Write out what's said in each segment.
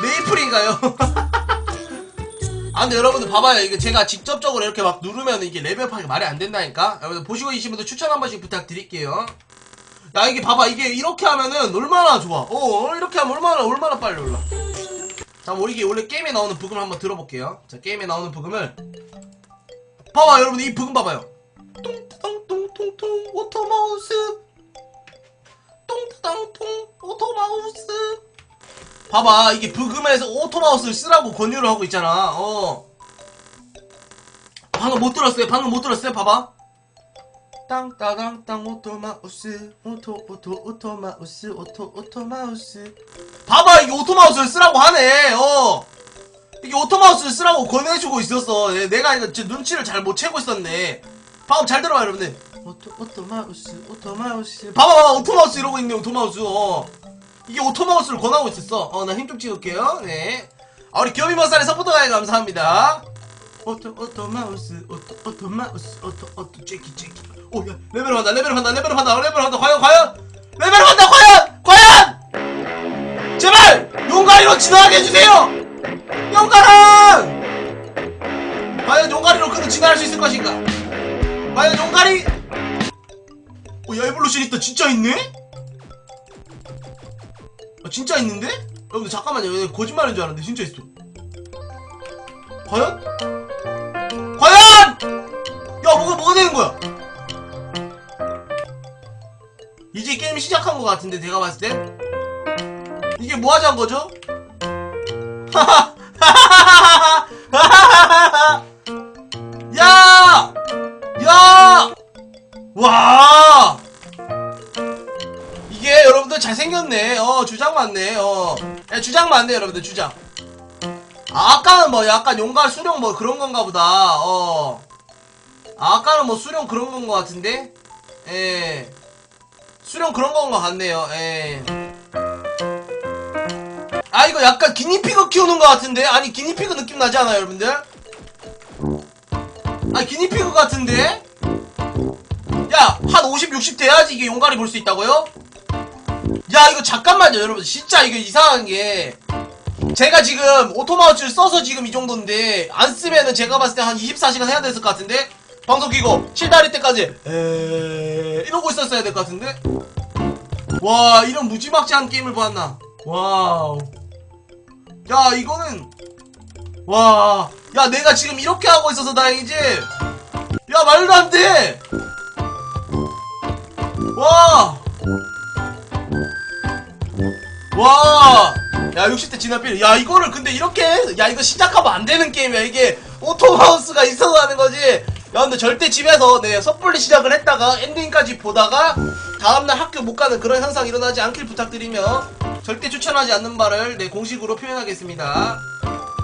메이플인가요? 아 근데 여러분들 봐봐요. 이게 제가 직접적으로 이렇게 막 누르면 이게 레벨업하기 말이 안 된다니까? 여러분들 보시고 계신 분들 추천 한 번씩 부탁드릴게요. 야 이게 봐봐. 이게 이렇게 하면은 얼마나 좋아. 어 이렇게 하면 얼마나 얼마나 빨리 올라. 자 우리 이게 원래 게임에 나오는 부금을 한번 들어볼게요. 자 게임에 나오는 부금을. 봐봐 여러분 이 부금 봐봐요. 똥땅똥통통 오토마우스. 똥땅통 오토마우스 봐봐 이게 부금에서 오토마우스를 쓰라고 권유를 하고 있잖아. 어. 방금 못 들었어요. 방금 못 들었어요. 봐봐. 땅 따당 땅 오토마우스 오토 오토 오토마우스 오토 오토마우스. 봐봐 이게 오토마우스를 쓰라고 하네. 어. 이게 오토마우스를 쓰라고 권해주고 있었어. 예, 내가 이거 제 눈치를 잘 못 채고 있었네. 방금 잘 들어봐 여러분들. 오토 오토마우스 오토마우스. 봐봐 봐봐 오토마우스 이러고 있네 오토마우스. 어 이게 오토마우스를 권하고 있었어. 어 나 힘 좀 찍을게요. 네. 아, 우리 귀요미 머살의 서포터가에 감사합니다. 오토 오토 마우스 오토 오토 마우스 오토 오토 째키 째키 오야 레벨업 한다 레벨업 한다 레벨업 한다 레벨업 한다. 과연 과연? 레벨업 한다 과연? 과연? 제발! 용가리로 지나가게 해주세요! 용가랑! 과연 용가리로 그는 지나갈 수 있을 것인가? 과연 용가리? 어야 에볼루션 있다 진짜 있네 아, 진짜 있는데? 여러분들 잠깐만요 거짓말인 줄 알았는데 진짜 있어 과연? 과연! 야 뭐가 뭐가 되는 거야? 이제 게임 시작한 것 같은데 내가 봤을 때 이게 뭐 하자는 거죠? 야! 주장 맞네. 어. 야, 주장 맞네, 여러분들, 주장. 아, 아까는 뭐 약간 용갈 수령 뭐 그런 건가 보다. 어. 아, 아까는 뭐 수령 그런 건 것 같은데? 예. 수령 그런 건 것 같네요. 예. 아, 이거 약간 기니피그 키우는 것 같은데? 아니, 기니피그 느낌 나지 않아요, 여러분들? 아, 기니피그 같은데? 야, 한 50, 60 돼야지 이게 용가리 볼 수 있다고요? 야, 이거 잠깐만요, 여러분. 진짜 이거 이상한 게. 제가 지금 오토마우스를 써서 지금 이 정도인데, 안 쓰면은 제가 봤을 때 한 24시간 해야 됐을 것 같은데? 방송 키고, 실다리 때까지, 에 이러고 있었어야 될 것 같은데? 와, 이런 무지막지한 게임을 보았나? 와우. 야, 이거는, 와. 야, 내가 지금 이렇게 하고 있어서 다행이지? 야, 말도 안 돼! 와! 와! 야, 60대 진화필. 야, 이거를 근데 이렇게, 해? 야, 이거 시작하면 안 되는 게임이야. 이게 오토마우스가 있어서 하는 거지. 야, 근데 절대 집에서, 네, 섣불리 시작을 했다가 엔딩까지 보다가 다음날 학교 못 가는 그런 현상 일어나지 않길 부탁드리며 절대 추천하지 않는 바를, 네, 공식으로 표현하겠습니다.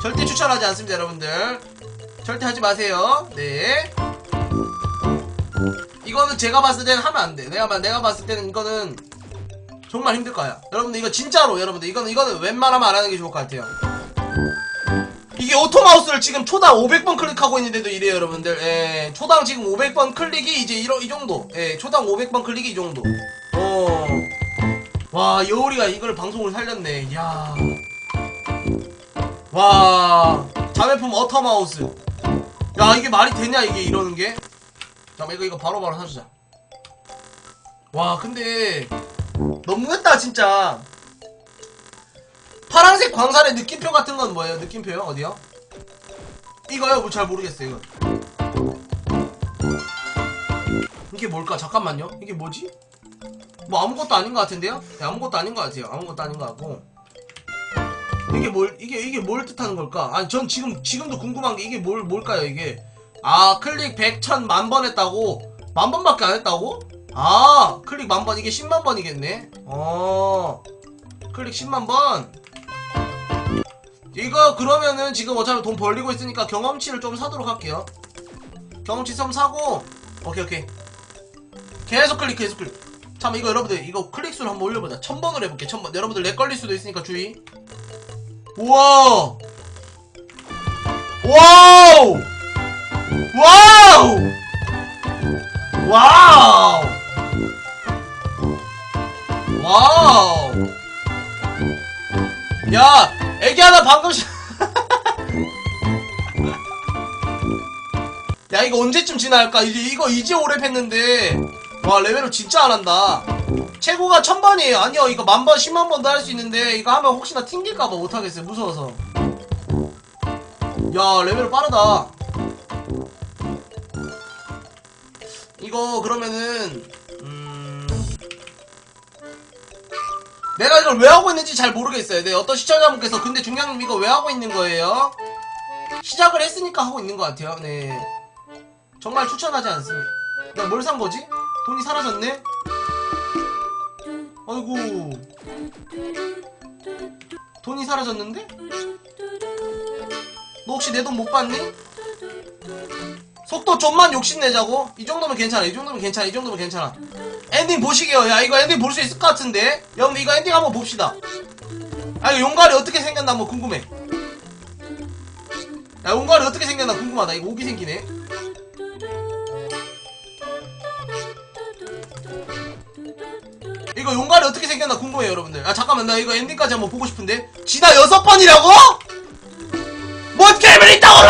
절대 추천하지 않습니다, 여러분들. 절대 하지 마세요. 네. 이거는 제가 봤을 때는 하면 안 돼. 내가, 봐- 내가 봤을 때는 이거는 정말 힘들 거야. 여러분들 이거 진짜로 여러분들 이거는 이거는 웬만하면 안 하는 게 좋을 것 같아요. 이게 오토마우스를 지금 초당 500번 클릭하고 있는데도 이래요, 여러분들. 예, 초당 지금 500번 클릭이 이제 이러, 이 정도. 예, 초당 500번 클릭이 이 정도. 어. 와, 여울이가 이걸 방송을 살렸네. 야. 와. 자매품 어터마우스. 야, 이게 말이 되냐, 이게 이러는 게? 잠깐만, 이거, 이거 바로바로 사주자. 와, 근데. 너무했다 진짜 파란색 광산의 느낌표 같은 건 뭐예요? 느낌표요? 어디요? 이거요? 뭐 잘 모르겠어요 이게 뭘까? 잠깐만요 이게 뭐지? 뭐 아무것도 아닌 것 같은데요? 네, 아무것도 아닌 것 같아요 아무것도 아닌 것 같고 이게 뭘 이게 이게 뭘 뜻하는 걸까? 아니 전 지금 지금도 궁금한 게 이게 뭘 뭘까요 이게 아 클릭 100, 1000, 만번 했다고? 만 번밖에 안 했다고? 아 클릭 만번 이게 10만 번 이겠네? 어. 클릭 10만 번. 이거 그러면은 지금 어차피 돈 벌리고 있으니까 경험치를 좀 사도록 할게요. 경험치 좀 사고. 오케이 오케이. 계속 클릭 계속 클릭. 참 이거 여러분들 이거 클릭수를 한번 올려보자. 천번으로 해볼게 천번. 여러분들 렉 걸릴 수도 있으니까 주의. 우와! 와우! 와우! 와우 와우. 야 애기 하나 방금 시... 야 이거 언제쯤 지나갈까? 이제 이거 이제 오래 팼는데. 와 레벨업 진짜 안 한다. 최고가 천번이에요. 아니요 이거 만번 십만번도 할 수 있는데 이거 하면 혹시나 튕길까봐 못하겠어요. 무서워서. 야 레벨업 빠르다. 이거 그러면은 내가 이걸 왜 하고 있는지 잘 모르겠어요 네 어떤 시청자분께서 근데 중량님 이거 왜 하고 있는 거예요? 시작을 했으니까 하고 있는 것 같아요 네 정말 추천하지 않습니다 나 뭘 산 거지? 돈이 사라졌네? 아이고 돈이 사라졌는데? 너 혹시 내 돈못 봤니? 속도 좀만 욕심내자고? 이 정도면 괜찮아 이 정도면 괜찮아 이 정도면 괜찮아. 엔딩 보시게요. 야 이거 엔딩 볼 수 있을 것 같은데. 여러분 이거 엔딩 한번 봅시다. 아 이거 용가리 어떻게 생겼나 한번 궁금해. 야 용가리 어떻게 생겼나 궁금하다. 이거 오기 생기네. 이거 용가리 어떻게 생겼나 궁금해요 여러분들. 아 잠깐만 나 이거 엔딩까지 한번 보고 싶은데. 지나 여섯 번이라고? 뭔 게임을 올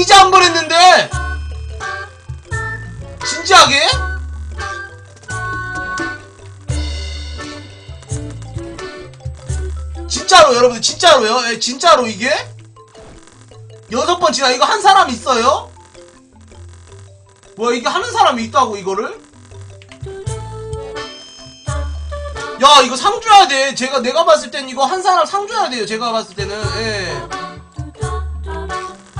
이제 한 번 했는데 진지하게? 진짜로 여러분들 진짜로요? 예, 진짜로 이게? 여섯 번 지나 이거 한 사람 있어요? 뭐야 이게 하는 사람이 있다고 이거를? 야 이거 상 줘야 돼 제가 내가 봤을 땐 이거 한 사람 상 줘야 돼요 제가 봤을 때는 예.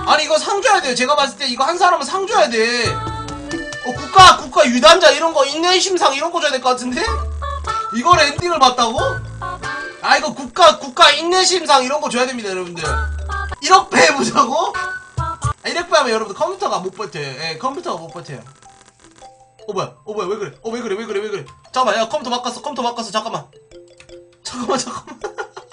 아니 이거 상 줘야 돼요 제가 봤을 때 이거 한 사람은 상 줘야 돼. 어, 국가 국가 유단자 이런 거 인내심상 이런 거 줘야 될 것 같은데? 이걸 엔딩을 봤다고? 아 이거 국가 국가 인내심상 이런 거 줘야 됩니다 여러분들. 1억 배 해보자고? 아, 1억 배 하면 여러분들 컴퓨터가 못 버텨요. 예 컴퓨터가 못 버텨요. 어 뭐야? 어 뭐야? 왜 그래? 어 왜 그래? 왜 그래? 왜 그래? 잠깐만 야 컴퓨터 바꿨어 컴퓨터 바꿨어. 잠깐만. 잠깐만 잠깐만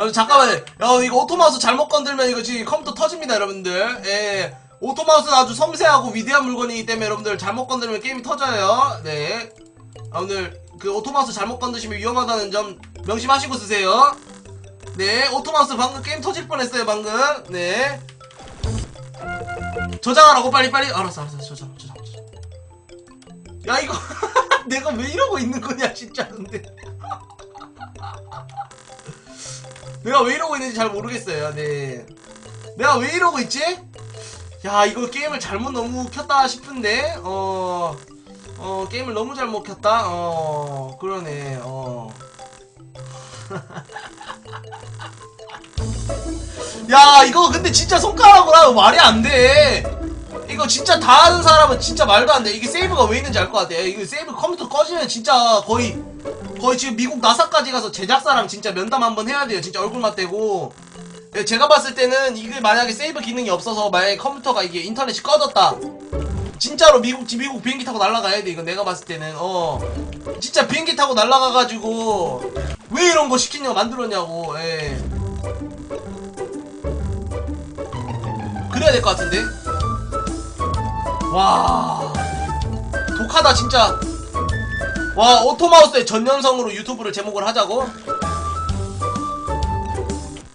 야, 잠깐만요. 야, 이거 오토마우스 잘못 건들면 이거 지금 컴퓨터 터집니다, 여러분들. 예. 오토마우스는 아주 섬세하고 위대한 물건이기 때문에 여러분들 잘못 건드리면 게임이 터져요. 네. 여러분들, 그 오토마우스 잘못 건드시면 위험하다는 점 명심하시고 쓰세요. 네. 오토마우스 방금 게임 터질 뻔 했어요, 방금. 네. 저장하라고, 빨리빨리. 알았어, 알았어. 저장, 저장, 저장. 야, 이거. 내가 왜 이러고 있는 거냐, 진짜, 근데. 내가 왜 이러고 있는지 잘 모르겠어요. 네. 내가 왜 이러고 있지? 야, 이거 게임을 잘못 너무 켰다 싶은데, 어, 어, 게임을 너무 잘못 켰다? 어, 그러네, 어. 야, 이거 근데 진짜 손가락으로 말이 안 돼. 이거 진짜 다 하는 사람은 진짜 말도 안 돼. 이게 세이브가 왜 있는지 알 것 같아. 이거 세이브 컴퓨터 꺼지면 진짜 거의 거의 지금 미국 나사까지 가서 제작사랑 진짜 면담 한번 해야 돼요. 진짜 얼굴 맞대고. 예, 제가 봤을 때는 이게 만약에 세이브 기능이 없어서 만약에 컴퓨터가 이게 인터넷이 꺼졌다. 진짜로 미국 미국 비행기 타고 날아가야 돼. 이거 내가 봤을 때는 어 진짜 비행기 타고 날아가가지고 왜 이런 거 시키냐고 만들었냐고. 예. 그래야 될 것 같은데. 와 독하다 진짜. 와 오토마우스의 전연성으로 유튜브를 제목을 하자고?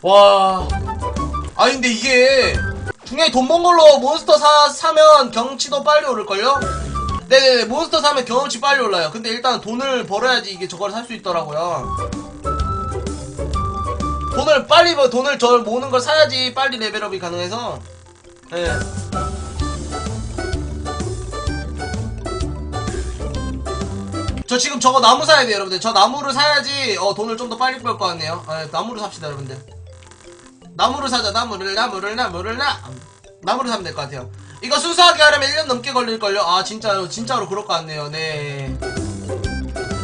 와 아니 근데 이게 중량이 돈번 걸로 몬스터 사, 사면 경치도 빨리 오를걸요? 네네네 몬스터 사면 경험치 빨리 올라요 근데 일단 돈을 벌어야지 이게 저걸 살 수 있더라고요 돈을 빨리 벌 돈을 저 모으는 걸 사야지 빨리 레벨업이 가능해서 예. 저 지금 저거 나무 사야 돼요 여러분들. 저 나무를 사야지 어 돈을 좀 더 빨리 벌 것 같네요. 아, 나무를 삽시다 여러분들. 나무를 사자. 나무를 나무를 나무를 나 나무를 사면 될 것 같아요. 이거 순수하게 하려면 1년 넘게 걸릴걸요? 아 진짜로 진짜로 그럴 것 같네요. 네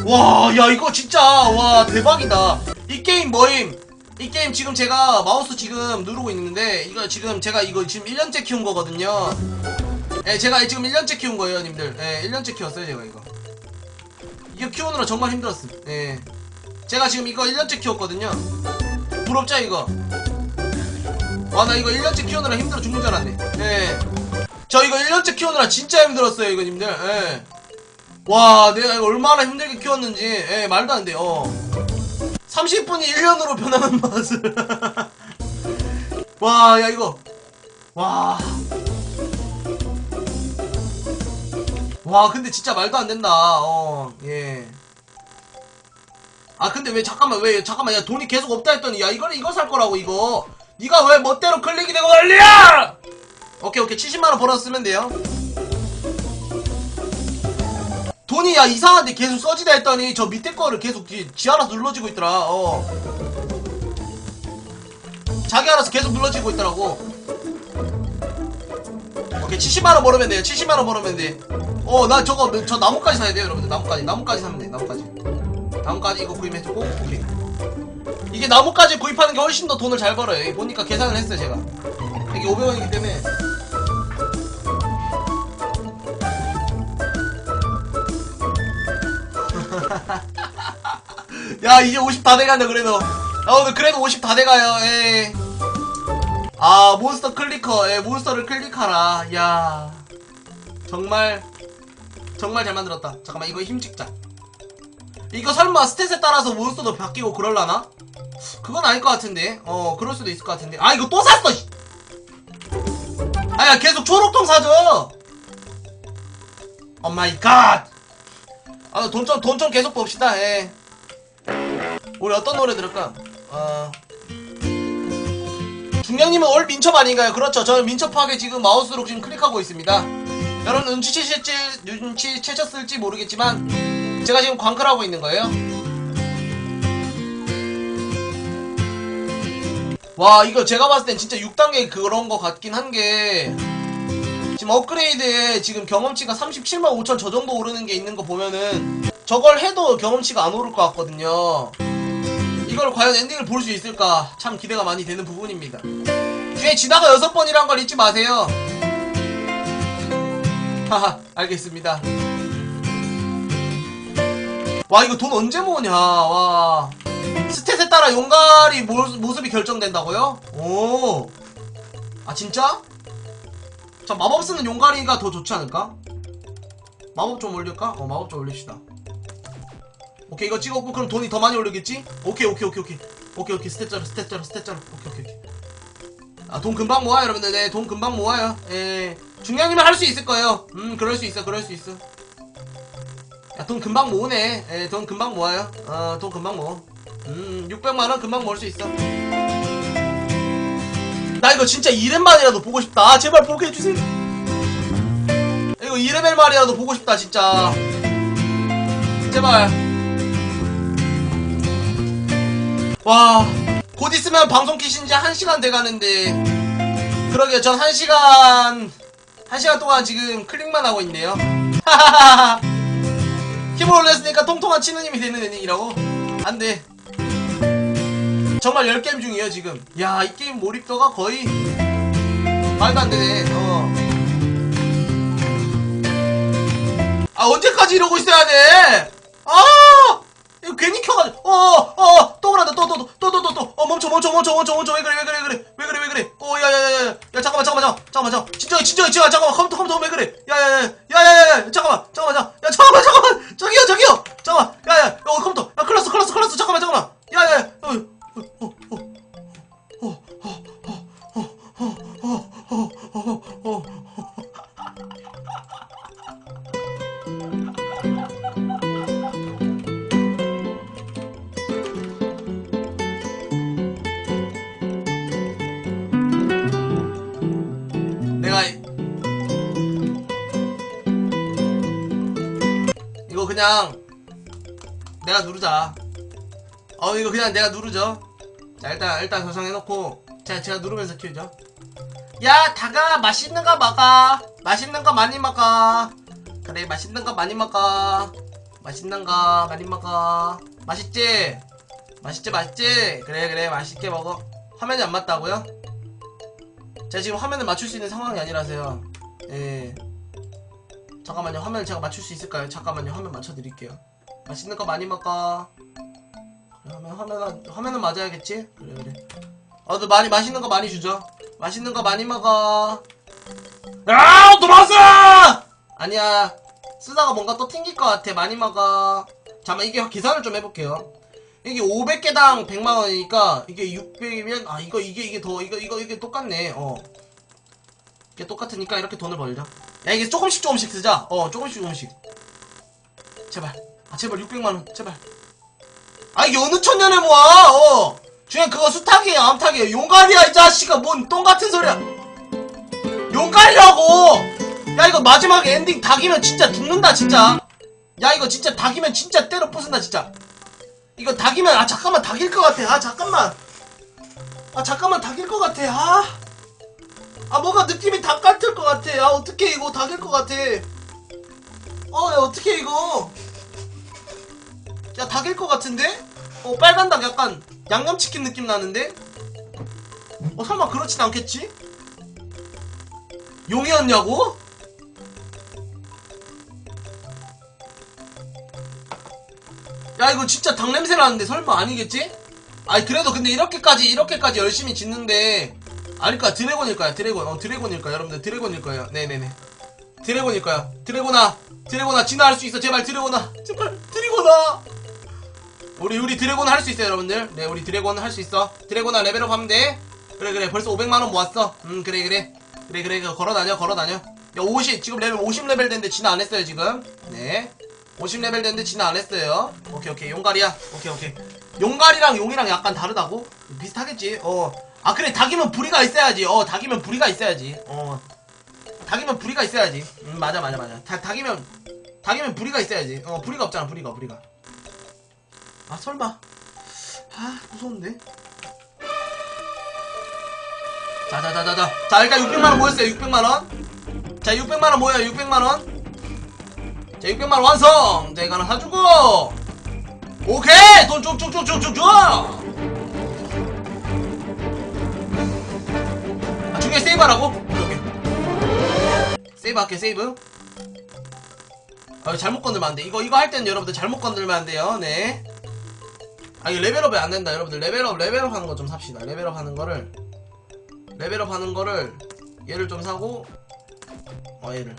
와 야 이거 진짜 와 대박이다. 이 게임 뭐임? 이 게임 지금 제가 마우스 지금 누르고 있는데 이거 지금 제가 이거 지금 1년째 키운 거거든요. 예 제가 지금 1년째 키운 거예요 님들. 예 1년째 키웠어요 제가 이거 이거 키우느라 정말 힘들었음. 예. 제가 지금 이거 1년째 키웠거든요. 부럽죠, 이거? 와 나 이거 1년째 키우느라 힘들어 죽는 줄 알았네 예. 저 이거 1년째 키우느라 진짜 힘들었어요 이거 님들 예. 와 내가 얼마나 힘들게 키웠는지 예, 말도 안 돼요 어. 30분이 1년으로 변하는 맛을 와 야 이거 와. 와 근데 진짜 말도 안 된다. 어 예. 아 근데 왜 잠깐만 왜 잠깐만 야 돈이 계속 없다 했더니 야 이걸 이거 살 거라고 이거. 네가 왜 멋대로 클릭이 되고 난리야! 오케이 오케이. 70만원 벌었으면 돼요. 돈이 야 이상한데 계속 써지다 했더니 저 밑에 거를 계속 지, 지 알아서 눌러지고 있더라. 어. 자기 알아서 계속 눌러지고 있더라고. 오케이 70만원 벌으면 돼요. 70만원 벌으면 돼 어 나 저거 저 나무까지 사야 돼요 여러분들. 나무까지 나무까지 사면 돼 나무까지. 나무까지 이거 구입해주고 오케이 이게 나무까지 구입하는 게 훨씬 더 돈을 잘 벌어요. 보니까 계산을 했어요 제가. 이게 500원이기 때문에. 야 이제 50 다 돼간다 그래도. 아 오늘 그래도 50 다 돼가요. 예. 아 몬스터 클리커. 예 몬스터를 클릭하라. 야. 정말 정말 잘 만들었다 잠깐만 이거 힘 찍자 이거 설마 스탯에 따라서 몬스터도 바뀌고 그럴라나? 그건 아닐 것 같은데 어 그럴 수도 있을 것 같은데 아 이거 또 샀어 씨. 아야 계속 초록통 사줘 오 마이 갓 아, 돈 좀, 돈 좀 계속 봅시다, 예. 우리 어떤 노래 들을까? 어. 중량님은 올 민첩 아닌가요? 그렇죠. 저는 민첩하게 지금 마우스로 지금 클릭하고 있습니다. 여러분 눈치채실지, 눈치채셨을지 모르겠지만, 제가 지금 광클 하고 있는 거예요. 와, 이거 제가 봤을 땐 진짜 6단계 그런 거 같긴 한 게, 지금 업그레이드에 지금 경험치가 37만 5천 저 정도 오르는 게 있는 거 보면은 저걸 해도 경험치가 안 오를 것 같거든요. 이걸 과연 엔딩을 볼 수 있을까 참 기대가 많이 되는 부분입니다. 뒤에 지나가 여섯 번이란 걸 잊지 마세요. 하하 알겠습니다. 와 이거 돈 언제 모으냐 와 스탯에 따라 용가리 모, 모습이 결정된다고요? 오. 아 진짜? 자 마법 쓰는 용가리가 더 좋지 않을까? 마법 좀 올릴까? 어 마법 좀 올립시다 오케이 이거 찍었고 그럼 돈이 더 많이 올리겠지? 오케이 오케이 오케이 오케이 오케이 오케이 스탯자로 스탯자로 스탯자로 오케이 오케이 오케이 아 돈 금방 모아요 여러분들 네돈 금방 모아요 예 중량님은 할수 있을 거예요 음 그럴 수 있어 그럴 수 있어 야 돈 금방 모으네 예 돈 금방 모아요 어 돈 금방 모어 음 600만원 금방 모을 수 있어 나 이거 진짜 2렙만이라도 보고 싶다. 아, 제발 보게 해주세요. 이거 2레벨 말이라도 보고 싶다, 진짜. 제발. 와, 곧 있으면 방송 키신 지 1시간 돼가는데. 그러게, 전 1시간, 1시간 동안 지금 클릭만 하고 있네요. 힘을 올렸으니까 통통한 치느님이 되는 애닝이라고? 안 돼. 정말 10게임 중이에요 지금 야 이 게임 몰입도가 거의 말도 안 되네 어. 아 언제까지 이러고 있어야 돼? 아 괜히 켜가지고 어어또 그런다 또 또 또 또 또또어 멈춰 멈춰 멈춰 멈춰 멈춰 왜 그래 왜 그래 왜 그래 왜 그래 왜 그래 어 야야야야 야 잠깐만 잠깐만 잠깐만 잠깐만 진정해 진정해 진정해 잠깐만 컴퓨터 컴퓨터 왜 그래 야야야 야야야 잠깐만 잠깐만 야 잠깐만 잠깐만 저기요 저기요 잠깐만 야야 어 컴퓨터 야 클났어 클났어 클났어 잠깐만 잠깐만 야야야 어 내가 그냥 내가 누르자. 어 이거 그냥 내가 누르죠. 자 일단 일단 저장해놓고 제가 제가 누르면서 키우죠. 야 다가 맛있는 거 먹어. 맛있는 거 많이 먹어. 그래 맛있는 거 많이 먹어. 맛있는 거 많이 먹어. 맛있지? 맛있지 맛있지? 그래 그래 맛있게 먹어. 화면이 안 맞다고요? 제가 지금 화면을 맞출 수 있는 상황이 아니라서요. 예. 잠깐만요. 화면을 제가 맞출 수 있을까요? 잠깐만요. 화면 맞춰드릴게요. 맛있는 거 많이 먹어. 그래, 화면, 화면, 화면은 맞아야겠지? 그래, 그래. 어, 너 많이, 맛있는 거 많이 주죠? 맛있는 거 많이 먹어. 야, 도마스! 아니야. 쓰다가 뭔가 또 튕길 것 같아. 많이 먹어. 잠깐만, 이게 계산을 좀 해볼게요. 이게 500개당 100만원이니까, 이게 600이면, 아, 이거, 이게, 이게 더, 이거, 이거, 이게 똑같네. 어. 이게 똑같으니까 이렇게 돈을 벌자. 야, 이게 조금씩 조금씩 쓰자. 어, 조금씩 조금씩. 제발. 아, 제발 600만원. 제발. 아, 이게 어느 천년에 모아, 어. 중에 그거 수탉이에요, 암탉이에요. 용갈이야, 이 자식아. 뭔 똥 같은 소리야. 용갈이라고! 야, 이거 마지막에 엔딩 닭이면 진짜 죽는다, 진짜. 야, 이거 진짜 닭이면 진짜 때려 부순다, 진짜. 이거 닭이면, 아, 잠깐만, 닭일 것 같아. 아, 잠깐만. 아, 잠깐만, 닭일 것 같아. 아. 아, 뭔가 느낌이 닭 같을 것 같아. 아, 어떻게 이거 닭일 것 같아. 어, 야, 어떻게 이거. 야, 닭일 것 같은데? 어, 빨간 닭 약간 양념치킨 느낌 나는데? 어, 설마 그렇진 않겠지? 용이었냐고? 야, 이거 진짜 닭 냄새 나는데 설마 아니겠지? 아니, 그래도 근데 이렇게까지, 이렇게까지 열심히 짓는데, 아닐 거야. 드래곤일 거야. 드래곤. 어, 드래곤일 거야. 여러분들 드래곤일 거예요. 네네네. 드래곤일 거야. 드래곤아. 드래곤아. 진화할 수 있어. 제발 드래곤아. 제발 드래곤아. 우리 우리 드래곤 할 수 있어요, 여러분들. 네, 우리 드래곤 할 수 있어. 드래곤아 레벨업 하면 돼. 그래 그래. 벌써 500만 원 모았어. 음, 그래 그래. 그래 그래. 그거 걸어 다녀. 걸어 다녀. 야, 50. 지금 레벨 50 레벨 됐는데 진화 안 했어요, 지금. 네. 50 레벨 됐는데 진화 안 했어요. 오케이 오케이. 용갈이야. 오케이 오케이. 용갈이랑 용이랑 약간 다르다고? 비슷하겠지. 어. 아 그래 닭이면 부리가 있어야지. 어 닭이면 부리가 있어야지. 어. 닭이면 부리가 있어야지. 음 맞아 맞아 맞아. 닭 닭이면 닭이면 부리가 있어야지. 어 부리가 없잖아 부리가 부리가. 아 설마. 아 무서운데. 자자자자자. 자 일단 600만 원 모였어요. 600만 원. 자 600만 원 모여요. 600만 원. 자 600만 원 완성. 자 이거 하나 사주고. 오케이 돈 쭉쭉쭉쭉쭉 줘. 중에 세이브하라고? 오케이, 오케이. 세이브 할게, 세이브. 아, 잘못 건들면 안 돼. 이거, 이거 할 때는 여러분들 잘못 건들면 안 돼요. 네. 아, 이거 레벨업이 안 된다, 여러분들. 레벨업, 레벨업 하는 거 좀 삽시다. 레벨업 하는 거를. 레벨업 하는 거를, 얘를 좀 사고, 어, 얘를.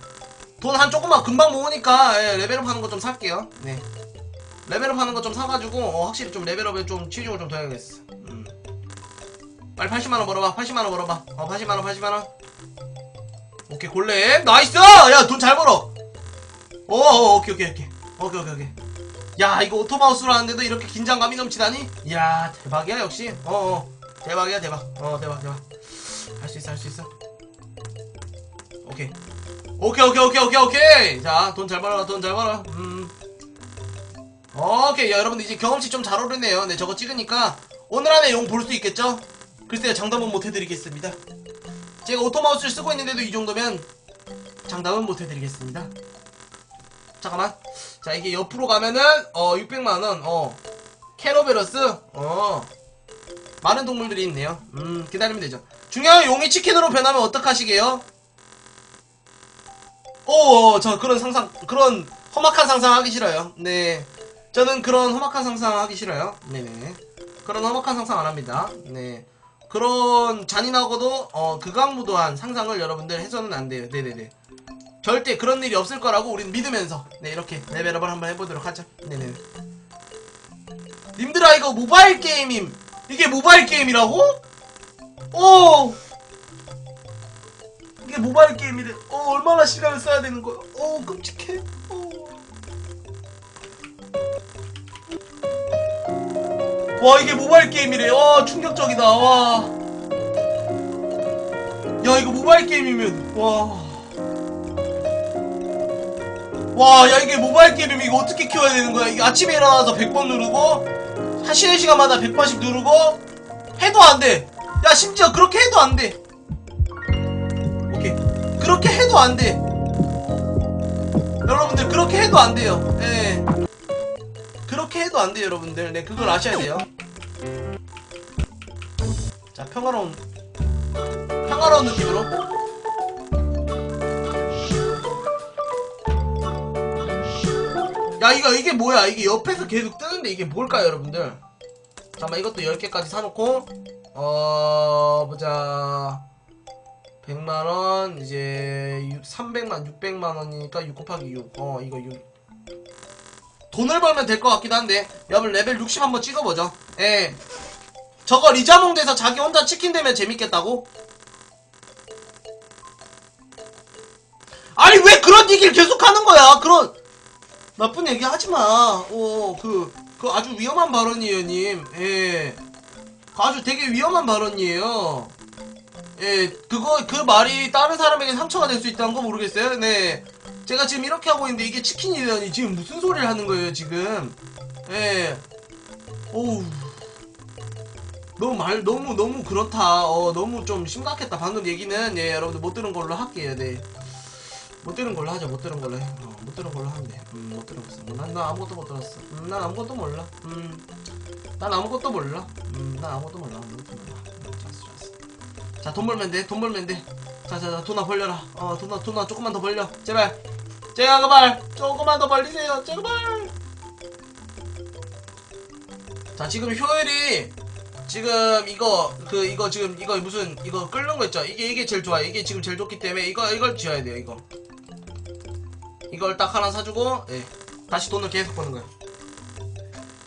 돈 한 조금만 금방 모으니까, 예, 레벨업 하는 거 좀 살게요. 네. 레벨업 하는 거 좀 사가지고, 어, 확실히 좀 레벨업에 좀 치중을 좀 둬야겠어. 음. 빨리 80만원 벌어봐. 80만원 벌어봐. 어 80만원 80만원. 오케이 골렘. 나이스! 야 돈 잘 벌어. 어, 어 오케이 오케이 오케이. 오케이 오케이 오케이. 야 이거 오토마우스로 하는데도 이렇게 긴장감이 넘치다니? 이야 대박이야 역시. 어어. 대박이야 대박. 어 대박 대박. 할 수 있어 할 수 있어. 오케이. 오케이 오케이 오케이 오케이 오케이. 자 돈 잘 벌어 돈잘 벌어 음. 오케이 야, 여러분들 이제 경험치 좀 잘 오르네요. 네 저거 찍으니까 오늘 안에 용 볼 수 있겠죠? 글쎄요 장담은 못 해드리겠습니다 제가 오토마우스를 쓰고 있는데도 이 정도면 장담은 못 해드리겠습니다 잠깐만 자 이게 옆으로 가면은 어 600만원 어 캐로베러스 어 많은 동물들이 있네요 음 기다리면 되죠 중요한 용이 치킨으로 변하면 어떡하시게요? 오, 저 그런 상상, 그런 험악한 상상 하기 싫어요. 네. 저는 그런 험악한 상상 하기 싫어요. 네네. 그런 험악한 상상 안 합니다. 네. 그런 잔인하고도, 어, 극악무도한 상상을 여러분들 해서는 안 돼요. 네네네. 절대 그런 일이 없을 거라고 우린 믿으면서, 네, 이렇게 레벨업을 한번 해보도록 하죠. 네네. 님들아, 이거 모바일 게임임. 이게 모바일 게임이라고? 오! 이게 모바일 게임이래. 어, 얼마나 시간을 써야 되는 거야. 어, 끔찍해. 어. 와, 이게 모바일 게임이래. 와, 충격적이다. 와. 야, 이거 모바일 게임이면, 와. 와, 야, 이게 모바일 게임이면 이거 어떻게 키워야 되는 거야? 이게 아침에 일어나서 100번 누르고, 한 쉬는 시간마다 100번씩 누르고, 해도 안 돼. 야, 심지어 그렇게 해도 안 돼. 오케이. 그렇게 해도 안 돼. 여러분들, 그렇게 해도 안 돼요. 예. 그렇게 해도 안 돼요, 여러분들. 네, 그걸 아셔야 돼요. 자, 평화로운, 평화로운 느낌으로. 야, 이거, 이게 뭐야? 이게 옆에서 계속 뜨는데 이게 뭘까요, 여러분들? 잠깐만, 이것도 10개까지 사놓고, 어, 보자. 100만원 이제 300만 600만원이니까 6 곱하기 6어 이거 6 돈을 벌면 될 것 같기도 한데 여러분 레벨 60 한번 찍어보죠. 예. 저거 리자몽 돼서 자기 혼자 치킨 되면 재밌겠다고? 아니 왜 그런 얘기를 계속 하는 거야? 그런 나쁜 얘기 하지마. 어그 그 아주 위험한 발언이에요 님. 예. 아주 되게 위험한 발언이에요 예, 그거, 그 말이 다른 사람에게 상처가 될 수 있다는 거 모르겠어요? 네. 제가 지금 이렇게 하고 있는데 이게 치킨이라니 지금 무슨 소리를 하는 거예요, 지금? 예. 어우. 너무 말, 너무, 너무 그렇다. 어, 너무 좀 심각했다. 방금 얘기는, 예, 여러분들 못 들은 걸로 할게요, 네. 못 들은 걸로 하자, 못 들은 걸로 해. 어, 못 들은 걸로 하면 돼. 음, 못 들었어. 난, 난 아무것도 못 들었어. 음, 난 아무것도 몰라. 음, 난 아무것도 몰라. 음, 난 아무것도 몰라. 아무것도 몰라. 자, 돈 벌면 돼, 돈 벌면 돼. 자, 자, 자, 돈아 벌려라. 어, 돈아, 돈아, 조금만 더 벌려. 제발. 제발, 조금만 더 벌리세요. 제발. 자, 지금 효율이, 지금 이거, 그, 이거 지금, 이거 무슨, 이거 끓는 거 있죠? 이게, 이게 제일 좋아요. 이게 지금 제일 좋기 때문에, 이거, 이걸 지어야 돼요, 이거. 이걸 딱 하나 사주고, 예. 다시 돈을 계속 버는 거야.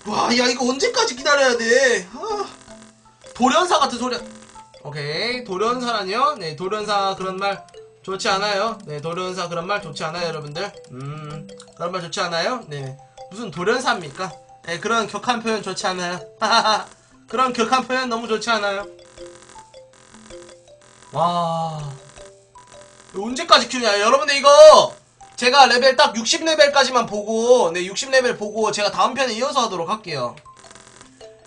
와, 야, 이거 언제까지 기다려야 돼? 아, 돌연사 같은 소리. 오케이. 돌연사라뇨? 네 돌연사 그런 말 좋지 않아요. 네 돌연사 그런 말 좋지 않아요 여러분들. 음 그런 말 좋지 않아요? 네. 무슨 돌연사입니까? 네 그런 격한 표현 좋지 않아요. 그런 격한 표현 너무 좋지 않아요. 와. 언제까지 키우냐? 여러분들 이거 제가 레벨 딱 60레벨까지만 보고 네 60레벨 보고 제가 다음 편에 이어서 하도록 할게요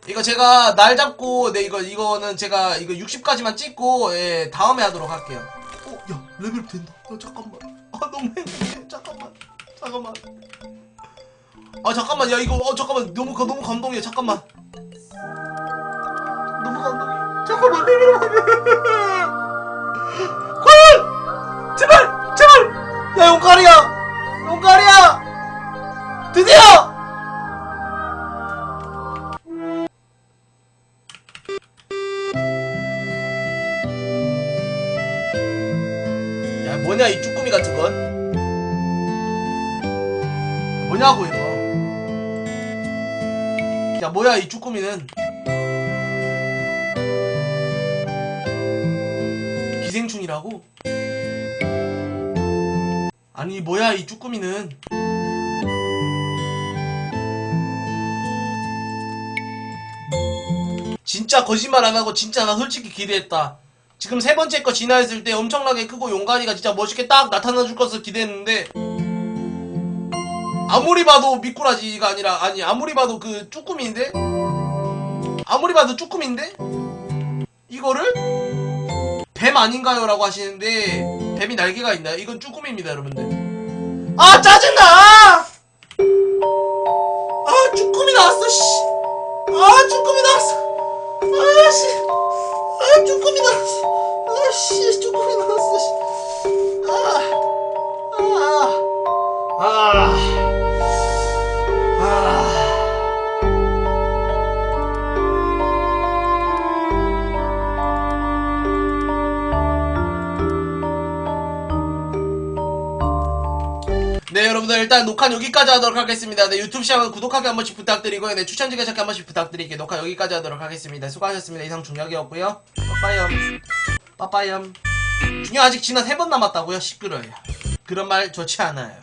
이거 제가 날 잡고 네 이거 이거는 제가 이거 60까지만 찍고 예 다음에 하도록 할게요. 어, 야 레벨 된다. 어, 잠깐만. 아 너무 행복해. 잠깐만. 잠깐만. 아 잠깐만. 야 이거 어 잠깐만. 너무 가- 너무 감동이야. 잠깐만. 너무 감동이야. 잠깐만. 과연 제발 제발. 야 용가리야. 용가리야. 드디어. 뭐냐고 이거. 야 뭐야 이 쭈꾸미는? 기생충이라고? 아니 뭐야 이 쭈꾸미는? 진짜 거짓말 안 하고 진짜 나 솔직히 기대했다. 지금 세 번째 거 진화했을 때 엄청나게 크고 용가리가 진짜 멋있게 딱 나타나 줄 것을 기대했는데 아무리 봐도 미꾸라지가 아니라 아니 아무리 봐도 그 쭈꾸미인데? 아무리 봐도 쭈꾸미인데? 이거를? 뱀 아닌가요? 라고 하시는데 뱀이 날개가 있나요? 이건 쭈꾸미입니다 여러분들. 아 짜증나 여기까지 하도록 하겠습니다. 네 유튜브 시청은 구독하기 한 번씩 부탁드리고요. 네 추천 중에 찾기 한 번씩 부탁드릴게요. 녹화 여기까지 하도록 하겠습니다. 수고하셨습니다. 이상 중약이었고요. 빠빠염. 빠빠염. 중요 아직 지나 세번 남았다고요? 시끄러요. 그런 말 좋지 않아요